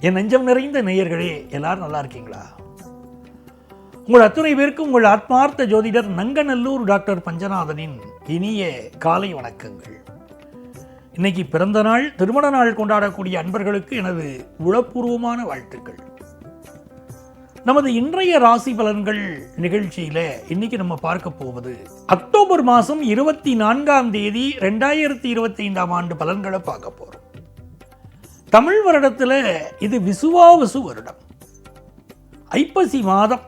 என் நெஞ்சம் நிறைந்த நேயர்களே எல்லாரும் நல்லா இருக்கீங்களா? உங்கள் அத்துணை பேருக்கும் உங்கள் ஆத்மார்த்த ஜோதிடர் நங்கநல்லூர் டாக்டர் பஞ்சநாதனின் இனிய காலை வணக்கங்கள். இன்னைக்கு பிறந்த நாள் திருமண நாள் கொண்டாடக்கூடிய அன்பர்களுக்கு எனது உளப்பூர்வமான வாழ்த்துக்கள். நமது இன்றைய ராசி பலன்கள் நிகழ்ச்சியில இன்னைக்கு நம்ம பார்க்க போவது அக்டோபர் மாதம் இருபத்தி நான்காம் தேதி ரெண்டாயிரத்தி இருபத்தி ஐந்தாம் ஆண்டு பலன்களை பார்க்க போறோம். தமிழ் வருடத்தில் இது விசுவாவசு வருடம். ஐப்பசி மாதம்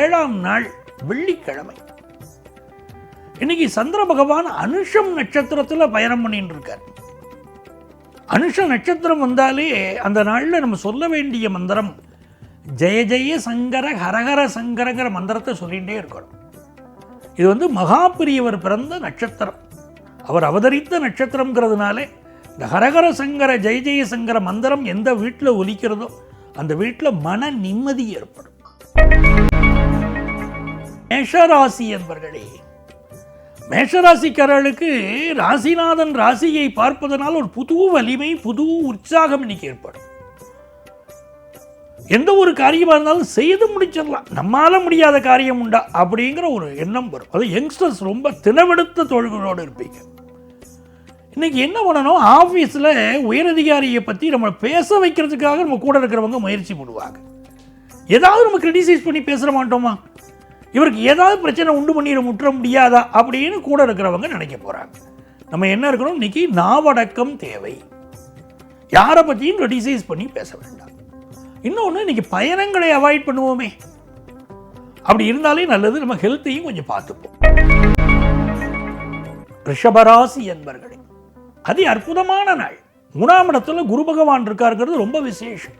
ஏழாம் நாள் வெள்ளிக்கிழமை. இன்னைக்கு சந்திர பகவான் அனுஷம் நட்சத்திரத்தில் பயணம் பண்ணிட்டு இருக்கார் அனுஷ நட்சத்திரம் வந்தாலே அந்த நாளில் நம்ம சொல்ல வேண்டிய மந்திரம் ஜெய ஜெய சங்கர ஹரஹர சங்கரங்கிற மந்திரத்தை சொல்லிகிட்டே இருக்கணும். இது வந்து மகாபிரியவர் பிறந்த நட்சத்திரம். அவர் அவதரித்த நட்சத்திரம்ங்கிறதுனாலே இந்த ஹரஹர சங்கர ஜெய ஜெய சங்கர மந்திரம் எந்த வீட்டில் ஒலிக்கிறதோ அந்த வீட்டில் மன நிம்மதி ஏற்படும். மேஷராசி என்பர்களே மேஷராசிக்காரர்களுக்கு ராசிநாதன் ராசியை பார்ப்பதனால் ஒரு புது வலிமை புது உற்சாகம் இன்னைக்கு ஏற்படும். எந்த ஒரு காரியமாக இருந்தாலும் செய்து முடிச்சிடலாம். நம்மால முடியாத காரியம் உண்டா? அப்படிங்கிற ஒரு எண்ணம் வரும். அது யங்ஸ்டர்ஸ் ரொம்ப தினவெடுத்த தொழில்களோடு இருப்பீங்க. இன்னைக்கு என்ன பண்ணணும்? ஆஃபீஸில் உயரதிகாரியை பற்றி நம்ம பேச வைக்கிறதுக்காக நம்ம கூட இருக்கிறவங்க முயற்சி பண்ணுவாங்க. ஏதாவது நம்ம கிரிட்டிசைஸ் பண்ணி பேசுகிற மாட்டோமா? இவருக்கு ஏதாவது பிரச்சனை உண்டு பண்ணிட முற்ற முடியாதா? அப்படின்னு கூட இருக்கிறவங்க நினைக்க போகிறாங்க நம்ம என்ன இருக்கணும்? இன்னைக்கு நாவடக்கம் தேவை. யாரை பற்றியும் கிரிட்டிசைஸ் பண்ணி பேச வேண்டாம். இன்னொன்று இன்றைக்கி பயணங்களை அவாய்ட் பண்ணுவோமே. அப்படி இருந்தாலே நல்லது நம்ம ஹெல்த்தையும் கொஞ்சம் பார்த்துப்போம். ரிஷபராசி என்பர்களே அது அற்புதமான நாள். மூணாம் இடத்துல குரு பகவான் இருக்காருங்கிறது ரொம்ப விசேஷம்.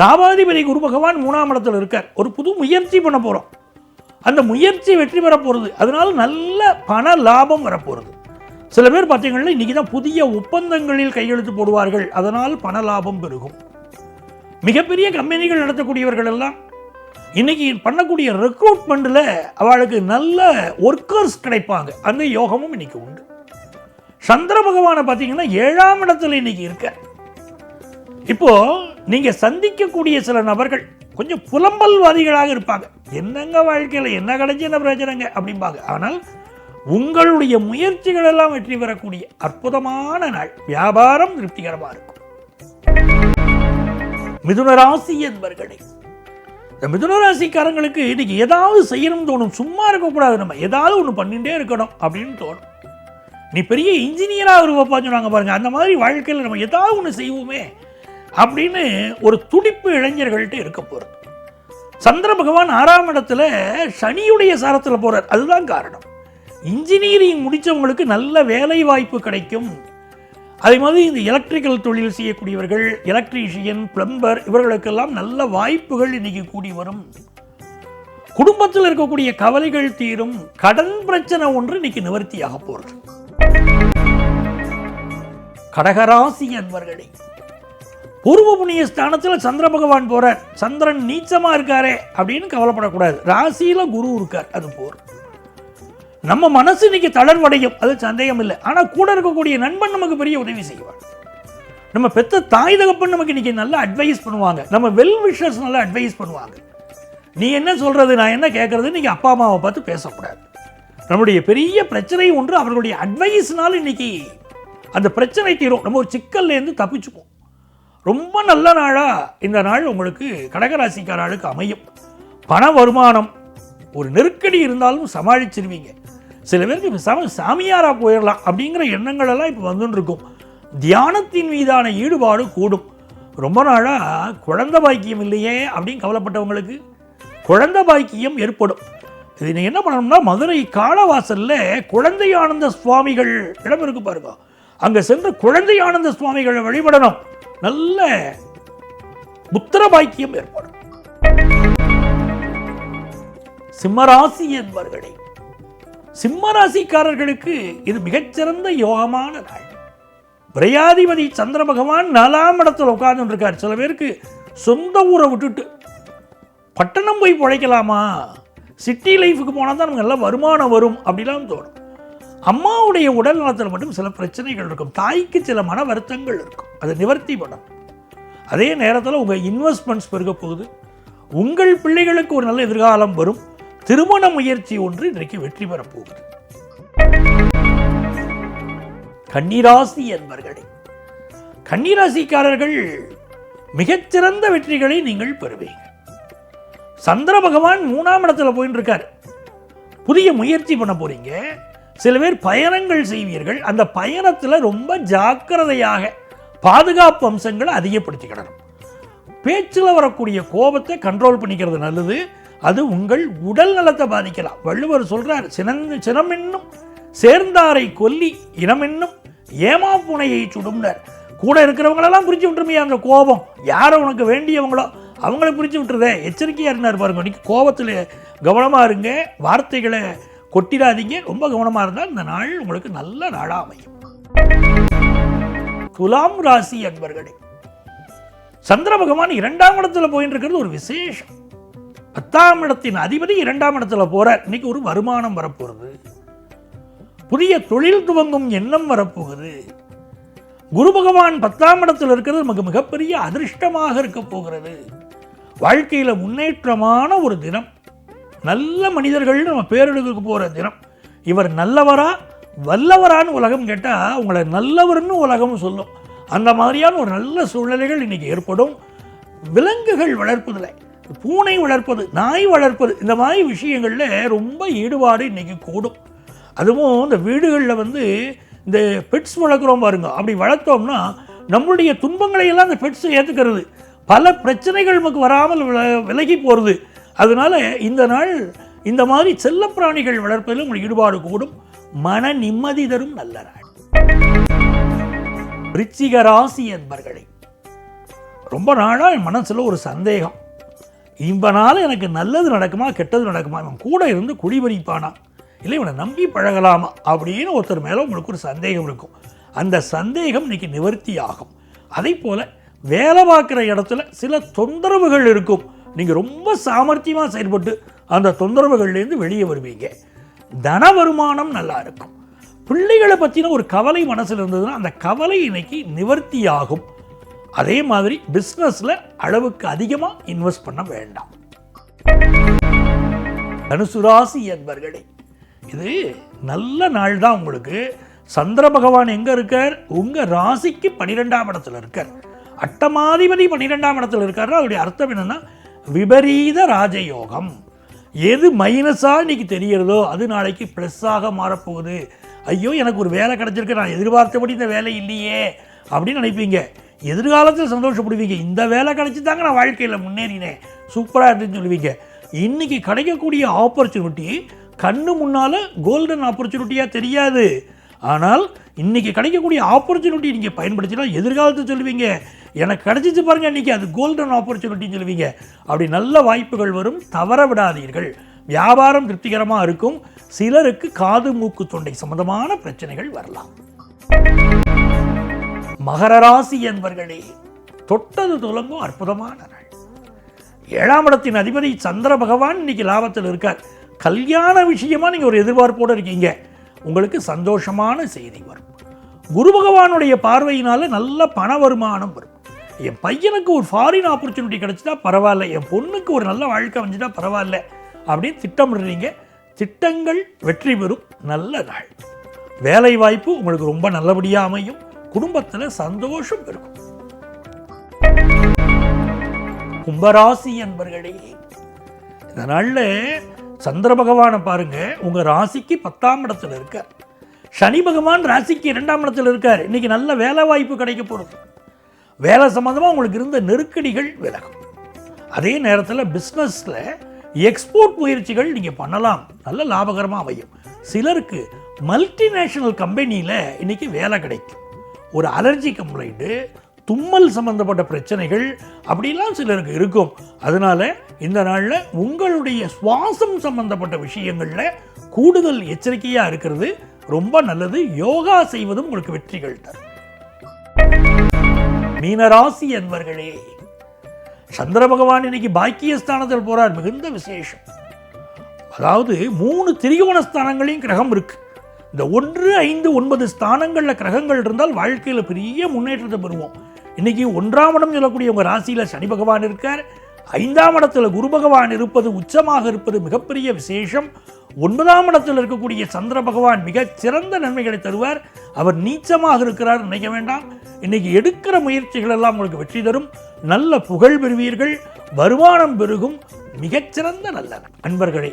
லாபாதிபதி குரு பகவான் மூணாம் இடத்துல இருக்கார். ஒரு புது முயற்சி பண்ண போகிறோம் அந்த முயற்சி வெற்றி பெற போகிறது அதனால நல்ல பண லாபம் வரப்போகிறது சில பேர் பார்த்தீங்கன்னா இன்றைக்கி தான் புதிய ஒப்பந்தங்களில் கையெழுத்து போடுவார்கள். அதனால் பண லாபம் பெருகும். மிகப்பெரிய கம்பெனிகள் நடத்தக்கூடியவர்கள் எல்லாம் இன்னைக்கு பண்ணக்கூடிய ரெக்ரூட்மெண்ட்டில் அவளுக்கு நல்ல ஒர்க்கர்ஸ் கிடைப்பாங்க. அந்த யோகமும் இன்னைக்கு உண்டு. சந்திர பகவானை பார்த்தீங்கன்னா ஏழாம் இடத்துல இன்னைக்கு இருக்க இப்போ நீங்க சந்திக்கக்கூடிய சில நபர்கள் கொஞ்சம் புலம்பல்வாதிகளாக இருப்பாங்க. என்னங்க வாழ்க்கையில் என்ன கிடைச்சி என்ன பிரச்சனைங்க அப்படிம்பாங்க. ஆனால் உங்களுடைய முயற்சிகள் எல்லாம் வெற்றி பெறக்கூடிய அற்புதமான நாள். வியாபாரம் திருப்திகரமாக இருக்கும். மிதுன ராசி என்பர்களே. இந்த மிதுன ராசிக்காரங்களுக்கு இன்னைக்கு ஏதாவது செய்யணும்னு தோணும். சும்மா இருக்கக்கூடாது நம்ம. ஏதாவது ஒன்று பண்ணிகிட்டே இருக்கணும் அப்படின்னு தோணும். நீ பெரிய இன்ஜினியராக இருப்பா சொன்னாங்க பாருங்க. அந்த மாதிரி வாழ்க்கையில் நம்ம ஏதாவது ஒன்று செய்வோமே அப்படின்னு ஒரு துடிப்பு இளைஞர்கள்ட்ட இருக்க போகிறது சந்திர பகவான் ஆறாம் இடத்துல சனியுடைய சாரத்தில் போகிறார் அதுதான் காரணம். இன்ஜினியரிங் முடித்தவங்களுக்கு நல்ல வேலை வாய்ப்பு கிடைக்கும். அதே மாதிரி இந்த எலக்ட்ரிக்கல் தொழில் செய்யக்கூடியவர்கள் எலக்ட்ரீஷியன் பிளம்பர் இவர்களுக்கெல்லாம் நல்ல வாய்ப்புகள் இன்னைக்கு கூடி வரும். குடும்பத்தில் இருக்கக்கூடிய கவலைகள் தீரும். கடன் பிரச்சனை ஒன்று இன்னைக்கு நிவர்த்தியாக போகிறது கடகராசி அன்பர்களே பூர்வ புண்ணிய ஸ்தானத்தில் சந்திர பகவான் போகிறார் சந்திரன் நீச்சமா இருக்காரே அப்படின்னு கவலைப்படக்கூடாது. ராசியில் குரு இருக்கார் அது போர் நம்ம மனசு இன்னைக்கு தளர்வடையும். அது சந்தேகம் இல்லை ஆனால் கூட இருக்கக்கூடிய நண்பன் நமக்கு பெரிய உதவி செய்வார். நம்ம பெத்த தாய் தகப்பன் நமக்கு இன்னைக்கு நல்லா அட்வைஸ் பண்ணுவாங்க. நம்ம வெல் விஷர்ஸ் நல்லா அட்வைஸ் பண்ணுவாங்க. நீ என்ன சொல்கிறது நான் என்ன கேட்குறது நீங்கள் அப்பா அம்மாவை பார்த்து பேசக்கூடாது. நம்முடைய பெரிய பிரச்சனை ஒன்று அவர்களுடைய அட்வைஸ்னால் இன்னைக்கு அந்த பிரச்சனை தீரும். நம்ம ஒரு சிக்கல்லேருந்து தப்பிச்சுப்போம். ரொம்ப நல்ல நாளாக இந்த நாள் உங்களுக்கு கடகராசிக்கார ஆளுக்கு அமையும். பண வருமானம் ஒரு நெருக்கடி இருந்தாலும் சமாளிச்சிருவீங்க. சில பேருக்கு பேசாமல் சாமியாராக போயிடலாம் அப்படிங்கிற எண்ணங்கள் எல்லாம் இப்போ வந்துட்டுருக்கும் தியானத்தின் மீதான ஈடுபாடு கூடும். ரொம்ப நாளாக குழந்தை பாக்கியம் இல்லையே அப்படின்னு கவலைப்பட்டவங்களுக்கு குழந்த பாக்கியம் ஏற்படும். இது நீங்கள் என்ன பண்ணணும்னா மதுரை காலவாசலில் குழந்தை ஆனந்த சுவாமிகள் இடம் இருக்கு பாருங்க. அங்கே சென்று குழந்தை ஆனந்த சுவாமிகளை வழிபடணும். நல்ல புத்திர பாக்கியம் ஏற்படும். சிம்மராசி என்பவர்களை சிம்மராசிக்காரர்களுக்கு இது மிகச்சிறந்த யோகமான நாள் விரையாதிபதி சந்திர பகவான் நாலாம் இடத்துல உட்கார்ந்துருக்கார் சில பேருக்கு சொந்த ஊரை விட்டுட்டு பட்டணம் போய் பிழைக்கலாமா சிட்டி லைஃபுக்கு போனால் தான் நமக்கு நல்ல வருமானம் வரும் அப்படிலாம் தோணும். அம்மாவுடைய உடல் நலத்தில் மட்டும் சில பிரச்சனைகள் இருக்கும். தாய்க்கு சில மன வருத்தங்கள் இருக்கும். அதை நிவர்த்தி பண்ணும் அதே நேரத்தில் உங்கள் இன்வெஸ்ட்மெண்ட்ஸ் பெருக போகுது. உங்கள் பிள்ளைகளுக்கு ஒரு நல்ல எதிர்காலம் வரும். திருமண முயற்சி ஒன்று இன்றைக்கு வெற்றி பெறப் போகுது. கன்னிராசி என்பர்களே கன்னிராசிக்காரர்கள் மிகச்சிறந்த வெற்றிகளை நீங்கள் பெறுவீங்க. சந்திர பகவான் மூணாம் இடத்துல போயின்னு இருக்கார் புதிய முயற்சி பண்ண போறீங்க. சில பேர் பயணங்கள் செய்வீர்கள். அந்த பயணத்தில் ரொம்ப ஜாக்கிரதையாக பாதுகாப்பு அம்சங்களை அதிகப்படுத்திக்கிடணும். பேச்சில் வரக்கூடிய கோபத்தை கண்ட்ரோல் பண்ணிக்கிறது நல்லது. அது உங்கள் உடல் நலத்தை பாதிக்கலாம். வள்ளுவர் சொல்கிறார் சினந்து சினமென்னும் சேர்ந்தாரை கொல்லி இனமென்னும் ஏமாப்புனையை சுடும்னர். கூட இருக்கிறவங்களெல்லாம் பிரித்து விட்டுருமையா அந்த கோபம். யாரை உனக்கு வேண்டியவங்களோ அவங்கள பிரித்து விட்டுருதே. எச்சரிக்கையாக இருந்தார் பாருங்க இன்றைக்கி கோபத்தில் கவனமாக இருங்க வார்த்தைகளை கொட்டிடாதீங்க. ரொம்ப கவனமாக இருந்தால் இந்த நாள் உங்களுக்கு நல்ல நாளாக அமையும். துலாம் ராசி அன்பர்களே சந்திர பகவான் இரண்டாம் இடத்துல போயின்னு இருக்கிறது ஒரு விசேஷம். பத்தாம் இடத்தின் அதிபதி இரண்டாம் இடத்துல போகிறார் இன்னைக்கு ஒரு வருமானம் வரப்போகுது. புதிய தொழில் துவங்கும் எண்ணம் வரப்போகுது. குரு பகவான் பத்தாம் இடத்தில் இருக்கிறது நமக்கு மிகப்பெரிய அதிர்ஷ்டமாக இருக்க போகிறது. வாழ்க்கையில் முன்னேற்றமான ஒரு தினம். நல்ல மனிதர்கள் நம்ம பேரெடுக்க போகிற தினம். இவர் நல்லவரா வல்லவரான்னு உலகம் கேட்டால் உங்களை நல்லவர்னு உலகம் சொல்லும். அந்த மாதிரியான ஒரு நல்ல சூழ்நிலைகள் இன்றைக்கி ஏற்படும். விலங்குகள் வளர்ப்பதில் பூனை வளர்ப்பது நாய் வளர்ப்பது இந்த மாதிரி விஷயங்கள்ல ரொம்ப ஈடுபாடு இன்றைக்கி கூடும். அதுவும் இந்த வீடுகளில் வந்து இந்த பெட்ஸ் வளர்க்குறோம் பாருங்க. அப்படி வளர்த்தோம்னா நம்மளுடைய துன்பங்களை எல்லாம் பெட்ஸ் ஏற்றுக்கிறது பல பிரச்சனைகள் நமக்கு வராமல் வில- விலகி போகிறது அதனால இந்த நாள் இந்த மாதிரி செல்லப்பிராணிகள் வளர்ப்பதில் உங்களுக்கு ஈடுபாடு கூடும். மன நிம்மதி தரும் நல்ல நாள். ரிச்சிக ராசி ரொம்ப நாளாக என் மனசில் ஒரு சந்தேகம். இவனால் எனக்கு நல்லது நடக்குமா கெட்டது நடக்குமா? இவன் கூட இருந்து குடிபறிப்பானா இல்லை இவனை நம்பி பழகலாமா? அப்படின்னு ஒருத்தர் மேலே உங்களுக்கு ஒரு சந்தேகம் இருக்கும். அந்த சந்தேகம் இன்னைக்கு நிவர்த்தி ஆகும். அதே போல் வேலை பார்க்குற இடத்துல சில தொந்தரவுகள் இருக்கும். நீங்கள் ரொம்ப சாமர்த்தியமாக செயல்பட்டு அந்த தொந்தரவுகள்லேருந்து வெளியே வருவீங்க. தன வருமானம் நல்லா இருக்கும். பிள்ளைகளை பற்றின ஒரு கவலை மனசில் இருந்ததுன்னா அந்த கவலை இன்னைக்கு நிவர்த்தி ஆகும். அதே மாதிரி பிஸ்னஸில் அளவுக்கு அதிகமாக இன்வெஸ்ட் பண்ண வேண்டாம். தனுசு ராசி என்பர்களே இது நல்ல நாள் தான் உங்களுக்கு. சந்திர பகவான் எங்கே இருக்கார்? உங்கள் ராசிக்கு பன்னிரெண்டாம் இடத்துல இருக்கார். அட்டமாதிபதி பன்னிரெண்டாம் இடத்துல இருக்காருன்னா அதோடைய அர்த்தம் என்னென்னா விபரீத ராஜயோகம். எது மைனஸாக இன்றைக்கி தெரிகிறதோ அது நாளைக்கு ப்ளஸ்ஸாக மாறப்போகுது. ஐயோ எனக்கு ஒரு வேலை கிடச்சிருக்கு நான் எதிர்பார்த்தபடி இந்த வேலை இல்லையே. அப்படின்னு நினைப்பீங்க. எதிர்காலத்தில் சந்தோஷப்படுவீங்க. இந்த வேலை கிடச்சி தாங்க நான் வாழ்க்கையில் முன்னேறினேன். சூப்பராக இருந்துன்னு சொல்லுவீங்க. இன்னைக்கு கிடைக்கக்கூடிய ஆப்பர்ச்சுனிட்டி கண்ணு முன்னால் கோல்டன் ஆப்பர்ச்சுனிட்டியாக தெரியாது. ஆனால் இன்னைக்கு கிடைக்கக்கூடிய ஆப்பர்ச்சுனிட்டி நீங்கள் பயன்படுத்தினா எதிர்காலத்தை சொல்லுவீங்க. எனக்கு கிடைச்சிச்சு பாருங்க இன்னைக்கு அது கோல்டன் ஆப்பர்ச்சுனிட்டின்னு சொல்லுவீங்க. அப்படி நல்ல வாய்ப்புகள் வரும். தவற விடாதீர்கள். வியாபாரம் திருப்திகரமாக இருக்கும். சிலருக்கு காது மூக்கு தொண்டை சம்பந்தமான பிரச்சனைகள் வரலாம். மகர ராசி என்பர்களே தொட்டது துலங்கும் அற்புதமான நாள். ஏழாம் இடத்தின் அதிபதி சந்திர பகவான் இன்னைக்கு லாபத்தில் இருக்கார். கல்யாண விஷயமா நீங்கள் ஒரு எதிர்பார்ப்போடு இருக்கீங்க. உங்களுக்கு சந்தோஷமான செய்தி வரும். குரு பகவானுடைய பார்வையினால நல்ல பண வருமானம் வரும். என் பையனுக்கு ஒரு ஃபாரின் ஆப்பர்ச்சுனிட்டி கிடைச்சிட்டா பரவாயில்ல. என் பொண்ணுக்கு ஒரு நல்ல வாழ்க்கை வந்துட்டா பரவாயில்ல. அப்படின்னு திட்டமிடுறீங்க. திட்டங்கள் வெற்றி பெறும். நல்ல நாள். வேலை வாய்ப்பு உங்களுக்கு ரொம்ப நல்லபடியாக அமையும். குடும்பத்தில் சந்தோஷம் இருக்கும். கும்பராசி என்பர்களே இந்த நாளில் சந்திர பகவானை பாருங்க உங்க ராசிக்கு பத்தாம் இடத்துல இருக்கார். சனி பகவான் ராசிக்கு இரண்டாம் இடத்துல இருக்கார். இன்னைக்கு நல்ல வேலை வாய்ப்பு கிடைக்க போகிறது வேலை சம்மந்தமாக உங்களுக்கு இருந்த நெருக்கடிகள் விலகும். அதே நேரத்தில் பிஸ்னஸில் எக்ஸ்போர்ட் முயற்சிகள் நீங்கள் பண்ணலாம். நல்ல லாபகரமாக அமையும். சிலருக்கு மல்டிநேஷனல் கம்பெனியில் இன்னைக்கு வேலை கிடைக்கும். ஒரு அலர்ஜி கம்ப்ளைண்ட்டு தும்மல் சம்பந்தப்பட்ட பிரச்சனைகள் அப்படிலாம் சிலருக்கு இருக்கும். அதனால இந்த நாளில் உங்களுடைய சுவாசம் சம்பந்தப்பட்ட விஷயங்களில் கூடுதல் எச்சரிக்கையாக இருக்கிறது. ரொம்ப நல்லது. யோகா செய்வதும் உங்களுக்கு வெற்றிகள் தரும். மீனராசி என்பர்களே சந்திர பகவான் இன்னைக்கு பாக்கியஸ்தானத்தில் போறார். மிகுந்த விசேஷம். அதாவது மூணு திரிகோண ஸ்தானங்களையும் கிரகம் இருக்கு. இந்த ஒன்று ஐந்து ஒன்பது ஸ்தானங்களில் கிரகங்கள் இருந்தால் வாழ்க்கையில் பெரிய முன்னேற்றத்தை பெறுவோம். இன்னைக்கு ஒன்றாம் இடம் சொல்லக்கூடிய உங்கள் ராசியில் சனி பகவான் இருக்கார். ஐந்தாம் இடத்துல குரு பகவான் இருப்பது உச்சமாக இருப்பது மிகப்பெரிய விசேஷம். ஒன்பதாம் இடத்தில் இருக்கக்கூடிய சந்திர பகவான் மிகச் சிறந்த நன்மைகளை தருவார். அவர் நீச்சமாக இருக்கிறார் நினைக்க வேண்டாம். இன்னைக்கு எடுக்கிற முயற்சிகள் எல்லாம் உங்களுக்கு வெற்றி தரும். நல்ல புகழ் பெறுவீர்கள். வருமானம் பெருகும். மிகச்சிறந்த நல்ல அன்பர்களே